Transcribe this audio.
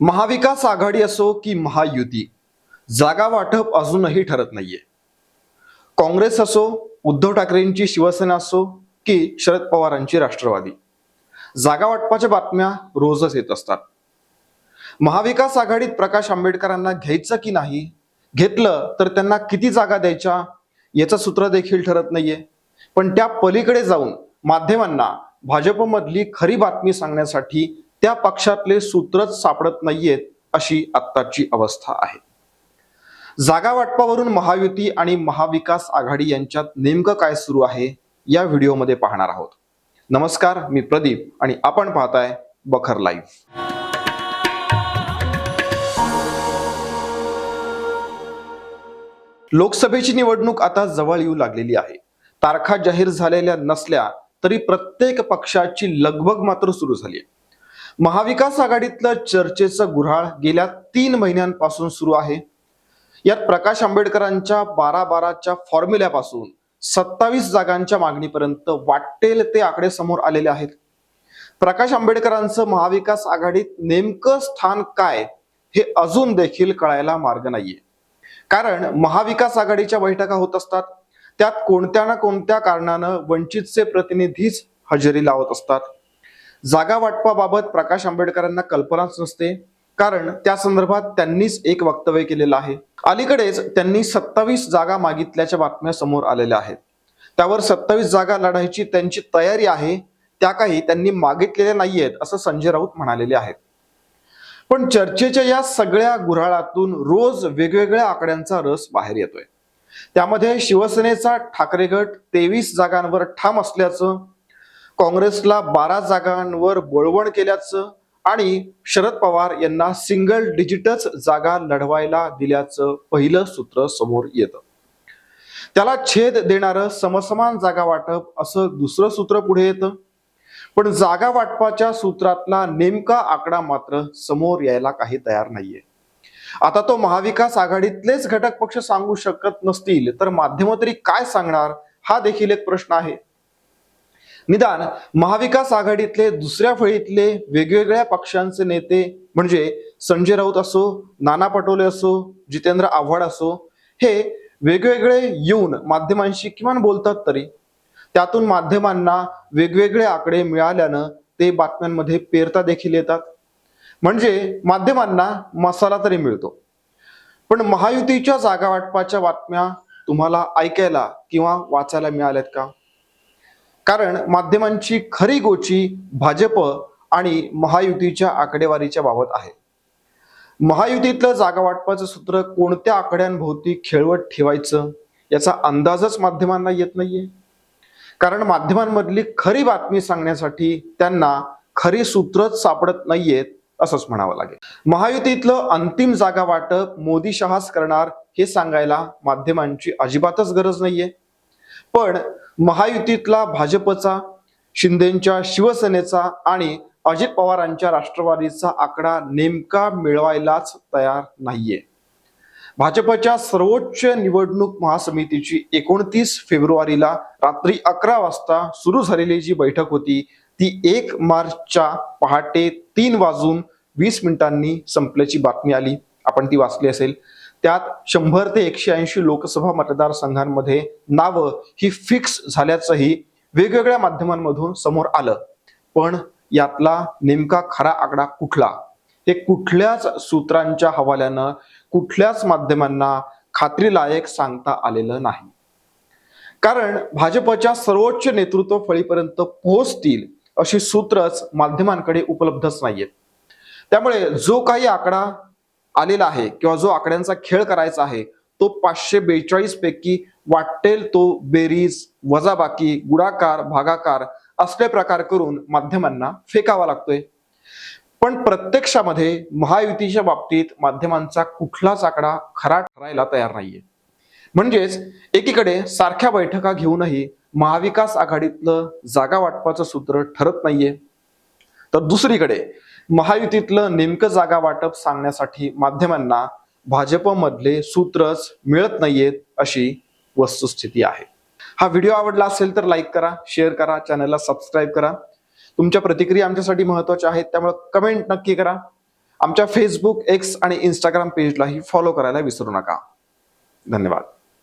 महाविकास आघाडी असो की महायुती जागा वाटप अजूनही ठरत नाहीये. काँग्रेस असो उद्धव ठाकरेंची शिवसेना असो की शरद पवारांची राष्ट्रवादी जागा वाटपाच्या बातम्या रोजच येत असतात. महाविकास आघाडीत प्रकाश आंबेडकरांना घ्यायचं की नाही घेतलं तर त्यांना किती जागा द्यायच्या याचं सूत्र देखील ठरत नाहीये. पण त्या पलीकडे जाऊन माध्यमांना भाजपमधली खरी बातमी सांगण्यासाठी त्या पक्षातले सूत्रच सापडत नाहीयेत अशी आत्ताची अवस्था आहे. जागा वाटपावरून महायुती आणि महाविकास आघाडी यांच्यात नेमकं काय सुरू आहे या व्हिडिओमध्ये पाहणार आहोत. नमस्कार मी प्रदीप आणि आपण पाहताय बखर लाईव्ह. लोकसभेची निवडणूक आता जवळ येऊ लागलेली आहे. तारखा जाहीर झालेल्या नसल्या तरी प्रत्येक पक्षाची लगबग मात्र सुरू झाली आहे. महाविकास आघाडीतलं चर्चेचं गुऱ्हाळ गेल्या तीन महिन्यांपासून सुरू आहे. यात प्रकाश आंबेडकरांच्या बारा बाराच्या फॉर्म्युल्यापासून सत्तावीस जागांच्या मागणीपर्यंत वाटेल ते आकडे समोर आलेले आहेत. प्रकाश आंबेडकरांचं महाविकास आघाडीत नेमकं स्थान काय हे अजून देखील कळायला मार्ग नाहीये. कारण महाविकास आघाडीच्या बैठका होत असतात. त्यात कोणत्या ना कोणत्या कारणानं वंचितचे प्रतिनिधीच हजेरी लावत असतात. जागा वाटपाबाबत प्रकाश आंबेडकरांना कल्पनाच नसते. कारण त्या संदर्भात त्यांनीच एक वक्तव्य केलेलं आहे. अलीकडेच त्यांनी सत्तावीस जागा मागितल्याच्या बातम्या समोर आलेल्या आहेत. त्यावर सत्तावीस जागा लढायची त्यांची तयारी आहे त्या काही त्यांनी मागितलेल्या नाहीयेत असं संजय राऊत म्हणालेले आहेत. पण चर्चेच्या या सगळ्या गुऱ्हाळातून रोज वेगवेगळ्या आकड्यांचा रस बाहेर येतोय. त्यामध्ये शिवसेनेचा ठाकरे गट तेवीस जागांवर ठाम असल्याचं काँग्रेसला बारा जागांवर बोळवण केल्याचं आणि शरद पवार यांना सिंगल डिजिटच जागा लढवायला दिल्याचं पहिलं सूत्र समोर येतं. त्याला छेद देणारं समसमान जागा वाटप असं दुसरं सूत्र पुढे येतं. पण जागा वाटपाच्या सूत्रातला नेमका आकडा मात्र समोर यायला काही तयार नाहीये. आता तो महाविकास आघाडीतलेच घटक पक्ष सांगू शकत नसतील तर माध्यम तरी काय सांगणार? हा देखील एक प्रश्न आहे. निदान महाविकास आघाडीतले दुसऱ्या फळीतले वेगवेगळ्या पक्षांचे नेते म्हणजे संजय राऊत असो नाना पटोले असो जितेंद्र आव्हाड असो हे वेगवेगळे येऊन माध्यमांशी किमान बोलतात तरी. त्यातून माध्यमांना वेगवेगळे आकडे मिळाल्यानं ते बातम्यांमध्ये पेरता देखील येतात. म्हणजे माध्यमांना मसाला तरी मिळतो. पण महायुतीच्या जागा वाटपाच्या बातम्या तुम्हाला ऐकायला किंवा वाचायला मिळाल्यात का? कारण माध्यमांची खरी गोची भाजप आणि महायुतीच्या आकडेवारीच्या बाबत आहे. महायुतीतलं जागा वाटपाचं सूत्र कोणत्या आकड्यांभोवती खेळवत ठेवायचं याचा अंदाजच माध्यमांना येत नाहीये. कारण माध्यमांमधली खरी बातमी सांगण्यासाठी त्यांना खरी सूत्रच सापडत नाहीयेत असंच म्हणावं लागेल. महायुतीतलं अंतिम जागा वाटप मोदी शहाच करणार हे सांगायला माध्यमांची अजिबातच गरज नाहीये. पण महायुतीतला भाजपचा शिंदेच्या शिवसेनेचा आणि अजित पवारांच्या राष्ट्रवादीचा आकडा नेमका मिळवायलाच तयार नाहीये. भाजपच्या सर्वोच्च निवडणूक महासमितीची एकोणतीस फेब्रुवारीला रात्री अकरा वाजता सुरू झालेली जी बैठक होती ती एक मार्चच्या पहाटे तीन वाजून वीस मिनिटांनी संपल्याची बातमी आली. आपण ती वाचली असेल. त्यात शंभर ते एकशे ऐंशी लोकसभा मतदारसंघांमध्ये नावं ही फिक्स झाल्याचंही वेगवेगळ्या माध्यमांमधून समोर आलं. पण यातला नेमका खरा आकडा कुठला? हे कुठल्याच सूत्रांच्या हवाल्यानं कुठल्याच माध्यमांना खात्रीलायक सांगता आलेलं नाही. कारण भाजपच्या सर्वोच्च नेतृत्व फळीपर्यंत पोहोचतील अशी सूत्रच माध्यमांकडे उपलब्धच नाहीयेत. त्यामुळे जो काही आकडा आलेला आहे किंवा जो आकड्यांचा खेळ करायचा आहे तो पाचशे बेचाळीस पैकी वाटेल तो बेरीज वजाबाकी गुणाकार भागाकार असले प्रकार करून माध्यमांना फेकावा लागतोय. पण प्रत्यक्षामध्ये महायुतीच्या बाबतीत माध्यमांचा कुठलाच आकडा खरा ठरायला तयार नाहीये. म्हणजेच एकीकडे सारख्या बैठका घेऊनही महाविकास आघाडीतलं जागा वाटपाचं सूत्र ठरत नाहीये. तर दुसरीकडे महायुतीतलं नेमकं जागा वाटप सांगण्यासाठी माध्यमांना भाजपमधले सूत्रच मिळत नाहीयेत अशी वस्तुस्थिती आहे. हा व्हिडिओ आवडला असेल तर लाईक करा शेअर करा चॅनलला सबस्क्राईब करा. तुमच्या प्रतिक्रिया आमच्यासाठी महत्त्वाच्या आहेत त्यामुळे कमेंट नक्की करा. आमच्या फेसबुक एक्स आणि इंस्टाग्राम पेजलाही फॉलो करायला विसरू नका. धन्यवाद.